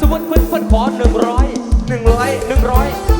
สมมติเพื่อนเพื่อนขอหนึ่งร้อยหนึ่งร้อยหนึ่งร้อย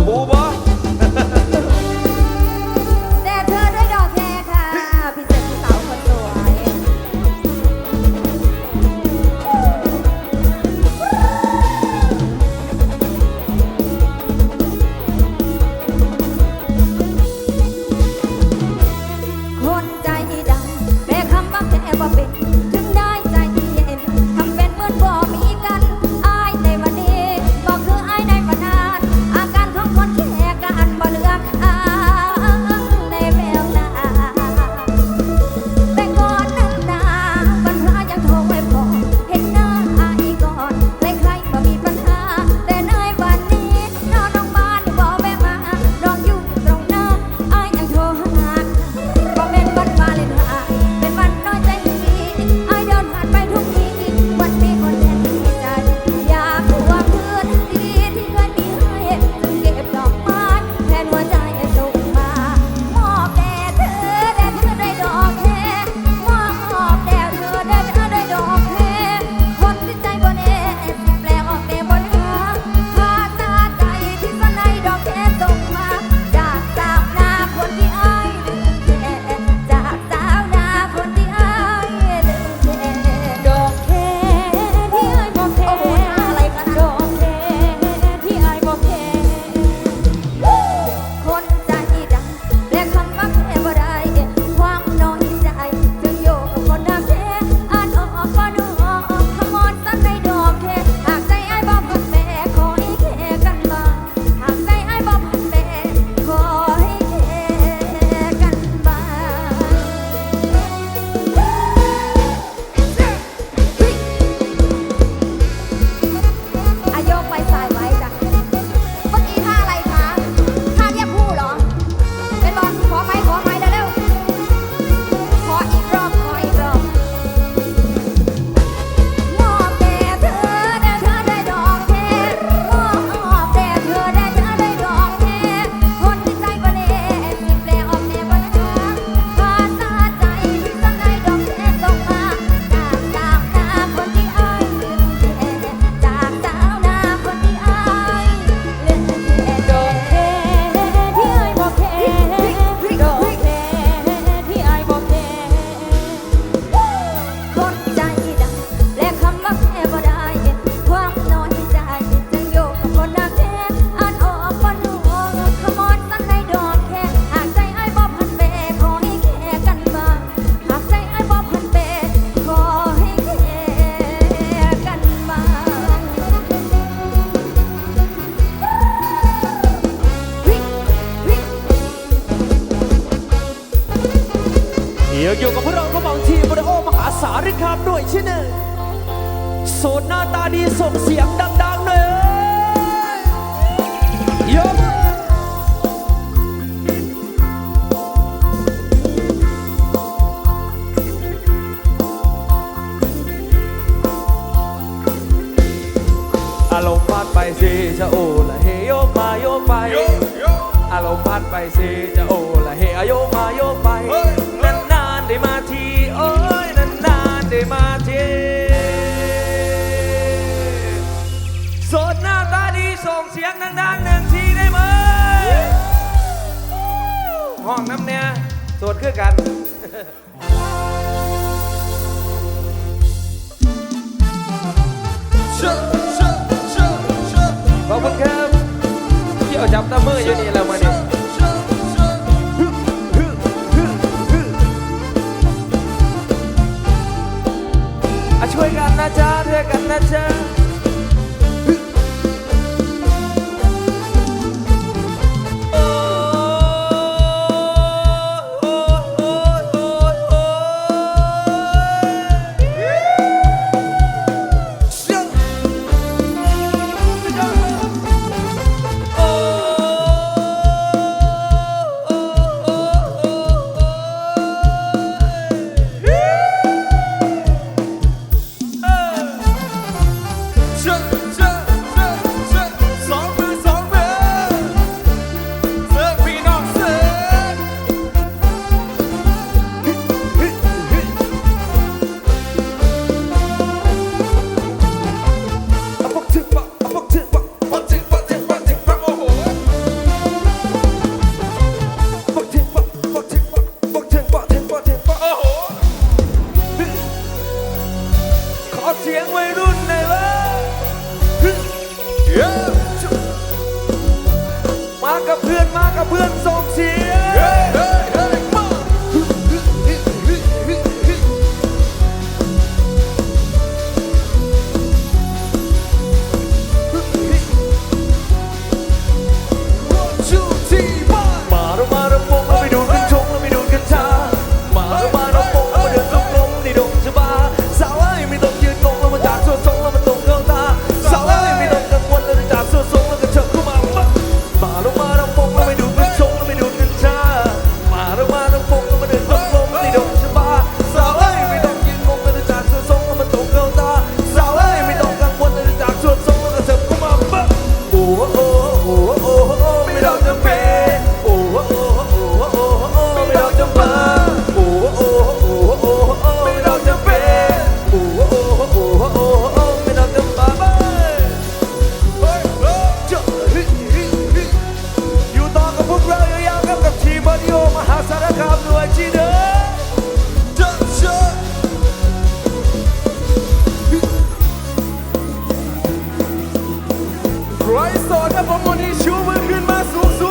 모바. วยเช่นเนยโสดหน้าตาดีส่งเสียงดังๆหน่อยเอ้ยยกมืออารมณ์พัดไปสิจะโอละเฮโยกมาโยกไป อารมณ์พัดไปสิจะโอ ห้องน้ำเนี่ยโสดคือกันขอบคุณครับเกี่ยวจับตามืออยู่นี่แล้วมาเนี่ยอะช่วยกันนะจ๊ะช่วยกันนะจ๊ะ Christ, all the money, you will be my soul.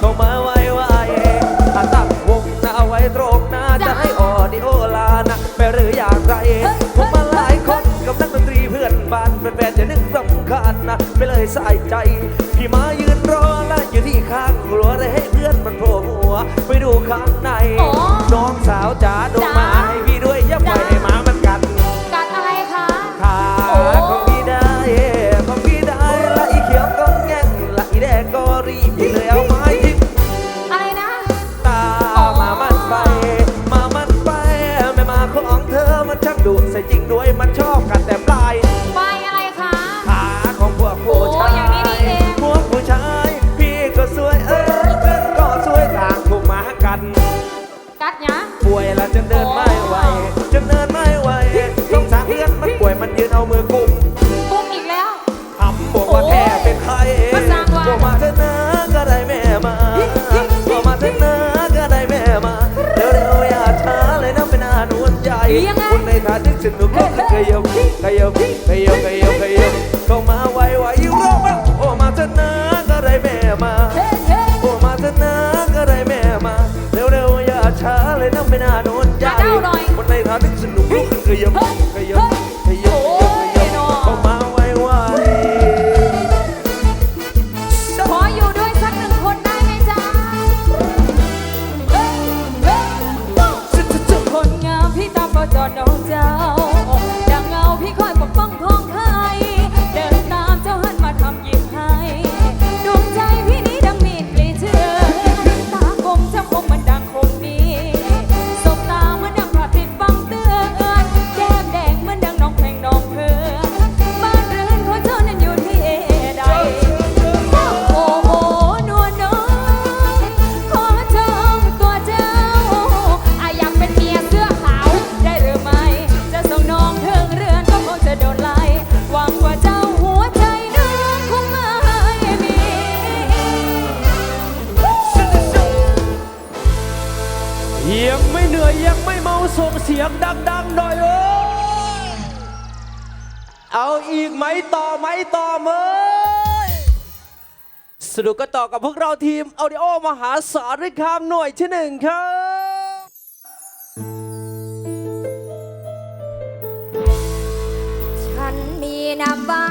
เขามาไวไวอาตั้วงนะาไว้ตรน้าให้ออดิโอลานะไปหรืออย่างไรผมมาหลายคนกับนักดนตรีเพื่อนบ้านแฟนๆอย่านึกรำคาญนะไปเลยใส่ใจ พี่มายืนรอและอยู่ที่ข้างหัวเลยให้เพื่อนมันโผล่หัวไปดูข้างในน้องสาวจ๋า ป่วยแล้วจะเดินไม่ไหวจะเดินไม่ไหวต้องสาเพื่อนมันป่วยมันยืนเอามือกุมกุมอีกแล้ว ทำบอกว่าแท้เป็นใครมาสร้างว่าบอกมาเถอะนะก็ได้แม่มาบอกมาเถอะนะก็ได้แม่มาเร็วเรๆอย่าช้าเลยนะเป็นอาหนวนใจคุณในฐานะสนุกก็ขยับเขยับขยิบขยิบขยิบเยิบ เลยนั่งไม่น่าโดนใจวันไนถางนึกสนุกลุกขึ้นขยับขยับ เสียงดัง ๆ หน่อยเอ้ยเอาอีกไหมต่อไหมต่อเมยสนุกก็ต่อกับพวกเราทีมออดิโอมหาสารคามหน่วยที่หนึ่งครับฉันมีนามว่า